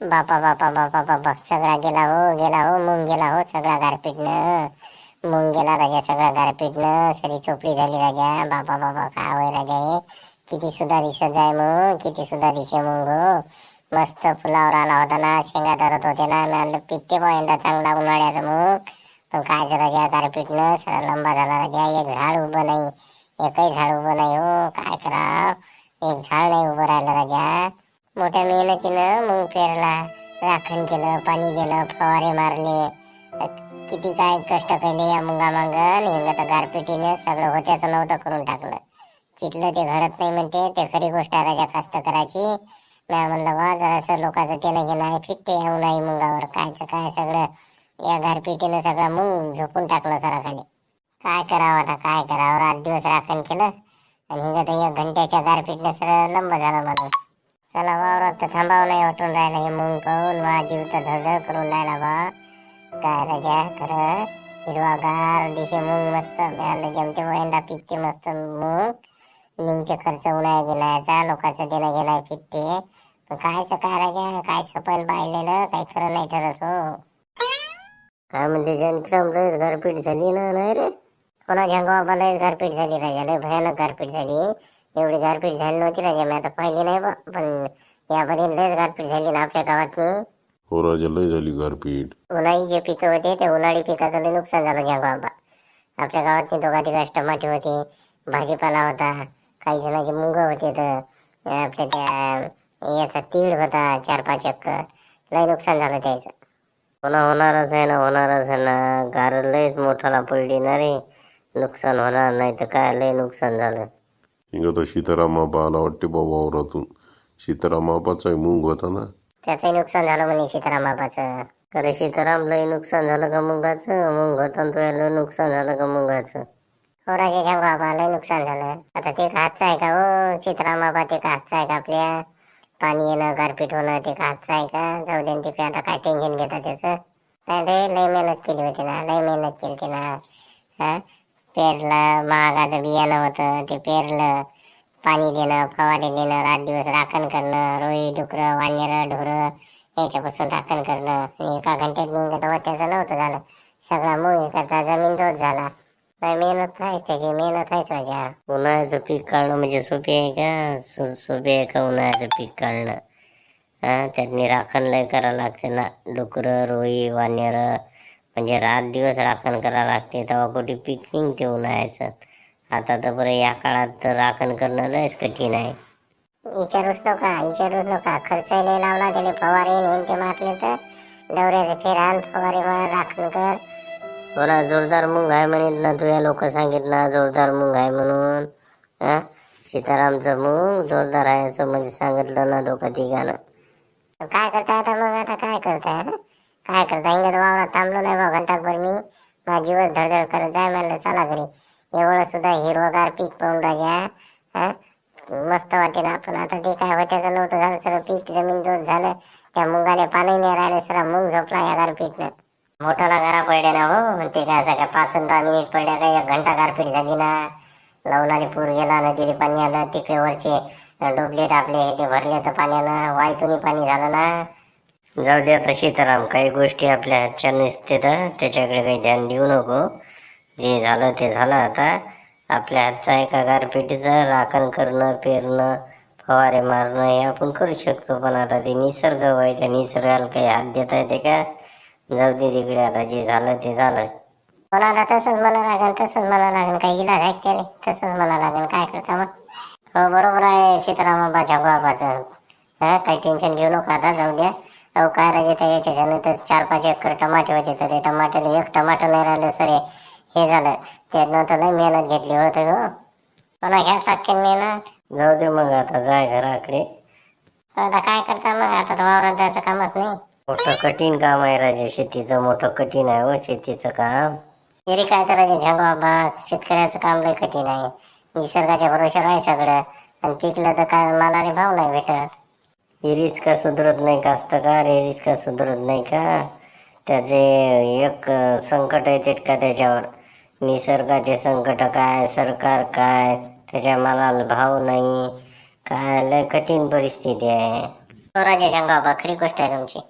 बापा बापा बापा बापा सगळा गेला हो गेला हो मुंग गेला हो सगळा गारपीटनं. मुंग गेला राजा सगळा गारपीटनं. सरी चोपडी झाली राजा. बापा बापा काय होय राजा हे? किती सुद्धा दिसत जाय मग किती सुद्धा दिसे मग हो. मस्त फुलावर आला होता ना शेंगा धरत होते ना मी आणलं पिकते बा यंदा चांगला उन्हाळ्याचं मग. पण काय झालं राजा गारपीटनं? सगळा लंबा झाला राजा. एक झाड उभं नाही एकही झाड उभं नाही हो. काय कराव? एक झाड नाही उभं राहिलं राजा. मोठ्या मेहनतीनं मग पेरला राखण केलं पाणी दिलं फवारे मारले. किती काय कष्ट केले या मुंगा मांगन हिंग तर गारपिटीने सगळं होत्याचं नव्हतं करून टाकलं. चितलं ते घडत नाही म्हणते ते खरी गोष्ट आहे राजा कास्त करायची मी म्हणलं बा जरासं लोकांचं त्यानं घेणं आहे फिटते येऊ नाही मुंगावर. कायचं काय सगळं? या गारपिटीनं सगळं मुंग झोपून टाकलं सरा खाली काय करावं आता काय करावं? रात दिवस राखण केलं आणि हिंग तर एक घंट्याच्या गारपीटनं सगळं लंब झालं माणूस. चला वावरात तर थांबावं नाही वाटून राहिलं हे मुंग पाहून माझा जीव तर धडधड करून राहिला बा. काय राजा खरं? हिरवागार दिशे मुंग मस्त. मिळालं जमते वयंदा पिकते मस्त मुंग. निघते खर्च उन्हाळ्या गेल्याचा लोकांचं देणं घेणं पिकते पण कायचं काय राजा काय सपन पाहिलेलं काही खरं नाही ठरत हो. काय म्हणते जनक्रम लयच घरपीट झाली ना नाही रे? कोणा झंगवा घरपीट झाली राजा लय भयानक घरपीट झाली. एवढी गारपीट झाली नव्हती राजा. मी आता पाहिली नाही बा पण यापर्यंत लयच गारपीट झाली ना आपल्या गावात हो राजा लय झाली गारपीट. उन्हाळी जे पिकं होते ते उन्हाळी पिकाचं लय नुकसान झालं घ्या बाबा. आपल्या गावात दोघा ठिकाणी टमाटे होते भाजीपाला होता काही जणांचे मुंग होते तर आपल्या त्या याचा तीळ होता चार पाच एकर. लय नुकसान झालं त्याचं. होणार होणारच आहे ना होणारच आहे ना. गार लयच मोठाला पडली ना रे. नुकसान होणार नाही तर काय लय नुकसान झालं. तर सीताराम बाबा आला वाटते बाबा वावरातून सीताराम बाबाचा मुंग होता ना त्याचंही नुकसान झालं म्हणे सीताराम बाबाचं खरं सीताराम लय नुकसान झालं का मुंगाचं मुंग होतं तुझ्या लय नुकसान झालं का मुंगाचं हो राजे घ्या बाबा लय नुकसान झालं आता ते का हातचं आहे का हो सीताराम बाबा ते का हातचं आहे का आपल्या पाणी येणं गारपीट होणं ते का हातचं आहे का जाऊ दे न तिकडे आता काय टेन्शन घेतात त्याचं काय रे लय मेहनत केली होती ना लय मेहनत केली होती ना हा पेरलं महागाचं बियाणं होतं ते पेरलं पाणी देणं फवारे देणं रात दिवस राखण करणं रोई डुकरं वानेरं ढोरं याच्यापासून राखण करणं. आणि एका घंट्यात निघत त्याचं नव्हतं झालं. सगळा मूळ एकाचा जमीन तोच झाला. काय मेहनत आहेच त्याची मेहनत आहेच माझ्या. उन्हाळ्याचं पीक काढणं म्हणजे सोपी आहे का? सो सोपी आहे का उन्हाळ्याचं पीक काढणं? हां त्यांनी राखण लय करावं लागते ना. डुकरं रोई वानेरं म्हणजे रात दिवस राखण करावं लागते तेव्हा कुठे पीक निघते उन्हाळ्याचं आता तर बरं या काळात तर राखण करणं लयच कठीण आहे. विचारूच नका विचारूच नका. खर्च लय लावला त्याने फवारे नेन ते मारले तर. दौऱ्याचे फेरान फवारे मार राखण कर. थोडा जोरदार मुंग आहे म्हणत ना तुझ्या लोक सांगितलं जोरदार मुंग आहे म्हणून. हा? सीतारामचं मुंग जोरदार आहे असं म्हणजे सांगितलं ना दोघं तिघानं. काय करताय आता मग? आता काय करताय? काय करता? इंगत वावरात थांबलो नाही बा घंटाभर मी. माझा जीवच धडधड करत जाय म्हणलं चला घरी. एवढं सुद्धा हिरवगार पीक पाहून राजा हा? मस्त वाटेल आपण. आता ते काय होत्याचं नव्हतं झालं सर पीक जमीन जोत झालं. त्या मुंगाने पाणी नाही राहिले सर मुंग झोपला या गारपीटनं. मोठाला घरा पडले ना हो ते काय असं काय पाच दहा मिनिट पडल्या काय एक घंटा गारपीट झाली ना. लवणाने पूर गेला नदीला पाणी आलं तिकडे वरचे डोबलेट आपले हे ते भरले तर पाण्यानं वायतूनही पाणी झालं ना. जाऊ दे आता सीताराम काही गोष्टी आपल्या हातच्या नसते तर त्याच्याकडे काही ध्यान देऊ नको. जे झालं ते झालं आता. आपल्या हातचा एका गारपिटीचं राखण करणं पेरणं फवारे मारणं हे आपण करू शकतो. पण आता ते निसर्ग व्हायच्या निसर्गाला काही हात देता येते का? जाऊ दे तिकडे आता जे झालं ते झालं. पण आता तसंच मला लागेल तसंच मला लागेल. काही इलाज आहे त्याने तसंच मला लागेल. काय करता मग? हो बरोबर आहे सीतारामाबाच्या बाबाचं हा काही टेन्शन घेऊ नका आता जाऊ द्या. अहो काय राजे याच्याच्यानं तर चार पाच एकर टमाटे होते तर ते टमाट्याला एक टमाटर नाही राहिलं सरे हे झालं. त्यातनं तर लय मेहनत घेतली होती हो पुन्हा घ्या सारखी मेहनत? जाऊ दे मग आता जाय घराकडे. आता काय करता मग? आता तर वावरात जायचं कामच नाही. मोठं कठीण काम आहे राजे शेतीचं मोठं कठीण आहे हो शेतीचं काम. तरी काय करायचं झंग बाबा शेतकऱ्याचं काम लय कठीण आहे. निसर्गाच्या भरोशावर आहे सगळं. आणि पिकलं तर काय मालाने भाव नाही भेटत. इरीज का सुधरत नाही कास्तकार असतं का सुधरत नाही का त्याचे एक संकट येतात का त्याच्यावर निसर्गाचे संकट काय सरकार काय त्याच्या मालाला भाव नाही काय लय कठीण परिस्थिती आहे स्वराज्य राजेश बाबा खरी गोष्ट आहे तुमची